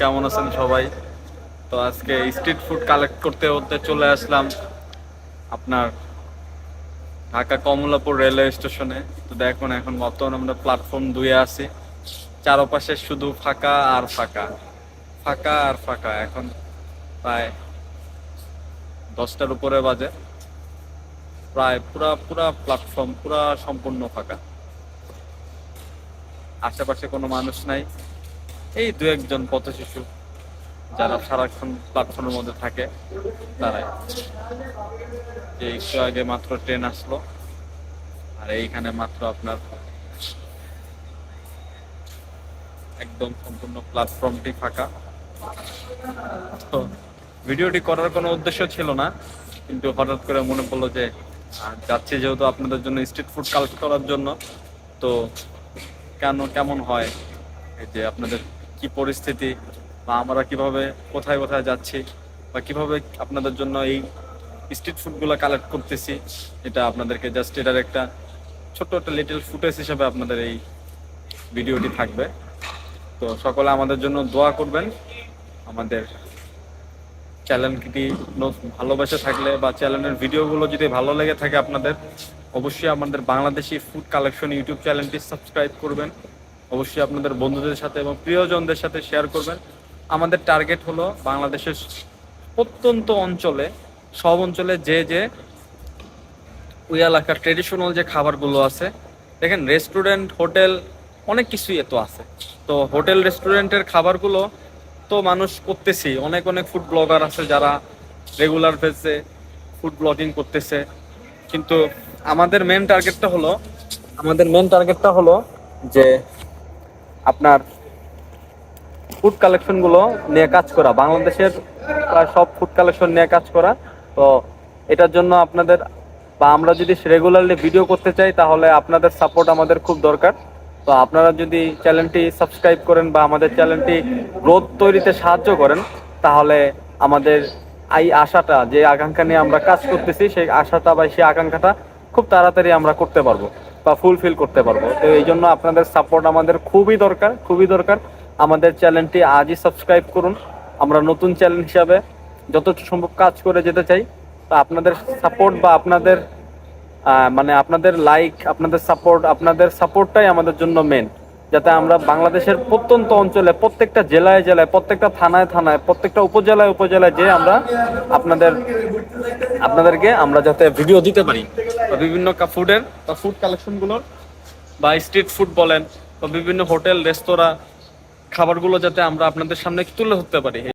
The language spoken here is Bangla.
কেমন আছেন সবাই? তো আজকে স্ট্রিট ফুড কালেক্ট করতে করতে চলে আসলাম আপনার ঢাকা কমলাপুর রেলওয়ে স্টেশনে তো দেখুন, এখন বর্তমান আমরা প্ল্যাটফর্ম দুয়ে আছি। চারপাশে শুধু ফাঁকা আর ফাঁকা। ফাঁকা আর ফাঁকা, এখন প্রায় দশটার উপরে বাজে। প্রায় পুরা পুরা প্ল্যাটফর্ম পুরা সম্পূর্ণ ফাঁকা। আশেপাশে কোনো মানুষ নাই। এই দু একজন পথ শিশু যারা সারাক্ষণ প্ল্যাটফর্মের মধ্যে থাকে, তারাই। যে একটু আগে মাত্র ট্রেন আসলো, আর এইখানে মাত্র আপনার একদম সম্পূর্ণ প্ল্যাটফর্মটি ফাঁকা। তো ভিডিওটি করার কোনো উদ্দেশ্য ছিল না, কিন্তু হঠাৎ করে মনে পড়ল যে যাচ্ছি যেহেতু আপনাদের জন্য স্ট্রিট ফুড কালেক্ট করার জন্য, তো কেন, কেমন হয়? এই যে আপনাদের কি পরিস্থিতি বা আমরা কীভাবে কোথায় কোথায় যাচ্ছি বা কীভাবে আপনাদের জন্য এই স্ট্রিট ফুডগুলো কালেক্ট করতেছি, এটা আপনাদেরকে জাস্ট এটার একটা ছোট্ট একটা লিটল ফুটেজ হিসেবে আপনাদের এই ভিডিওটি থাকবে। তো সকলে আমাদের জন্য দোয়া করবেন। আমাদের চ্যানেলটি ভালোবেসে থাকলে বা চ্যানেলের ভিডিওগুলো যদি ভালো লেগে থাকে আপনাদের, অবশ্যই আমাদের বাংলাদেশি ফুড কালেকশন ইউটিউব চ্যানেলটি সাবস্ক্রাইব করবেন। অবশ্যই আপনাদের বন্ধুদের সাথে এবং প্রিয়জনদের সাথে শেয়ার করবেন। আমাদের টার্গেট হলো বাংলাদেশের প্রত্যন্ত অঞ্চলে, সব অঞ্চলে যে যে ওই এলাকার ট্রেডিশনাল যে খাবারগুলো আছে, দেখেন রেস্টুরেন্ট হোটেল অনেক কিছুই এত আছে। তো হোটেল রেস্টুরেন্টের খাবারগুলো তো মানুষ করতেছি। অনেক অনেক ফুড ব্লগার আছে যারা রেগুলার বেসে ফুড ব্লগিং করতেছে। কিন্তু আমাদের মেন টার্গেটটা হলো, আমাদের মেন টার্গেটটা হলো যে আপনার ফুড কালেকশনগুলো নিয়ে কাজ করা। বাংলাদেশের প্রায় সব ফুড কালেকশন নিয়ে কাজ করা। তো এটার জন্য আপনাদের বা আমরা যদি রেগুলারলি ভিডিও করতে চাই, তাহলে আপনাদের সাপোর্ট আমাদের খুব দরকার। তো আপনারা যদি চ্যানেলটি সাবস্ক্রাইব করেন বা আমাদের চ্যানেলটি গ্রোথ তৈরিতে সাহায্য করেন, তাহলে আমাদের এই আশাটা, যে আকাঙ্ক্ষা নিয়ে আমরা কাজ করতেছি, সেই আশাটা বা সেই আকাঙ্ক্ষাটা খুব তাড়াতাড়ি আমরা করতে পারব। বা ফুলফিল করতে পারব। তো এই জন্য আপনাদের সাপোর্ট আমাদের খুবই দরকার খুবই দরকার। আমাদের চ্যানেলটি আজই সাবস্ক্রাইব করুন। আমরা নতুন চ্যানেল হিসাবে যতটা সম্ভব কাজ করে যেতে চাই। তা আপনাদের সাপোর্ট বা আপনাদের মানে আপনাদের লাইক আপনাদের সাপোর্ট আপনাদের সাপোর্টটাই আমাদের জন্য মেন যাতে আমরা বাংলাদেশের প্রত্যন্ত অঞ্চলে, প্রত্যেকটা জেলায় জেলায়, প্রত্যেকটা থানায় থানায়, প্রত্যেকটা উপজেলায় উপজেলায় যে আমরা আপনাদের, আপনাদেরকে আমরা যাতে ভিডিও দিতে পারি। বা বিভিন্ন ফুডের বা ফুড কালেকশনগুলোর বা স্ট্রিট ফুড বলেন বা বিভিন্ন হোটেল রেস্তোরাঁ খাবারগুলো যাতে আমরা আপনাদের সামনে তুলে ধরতে পারি।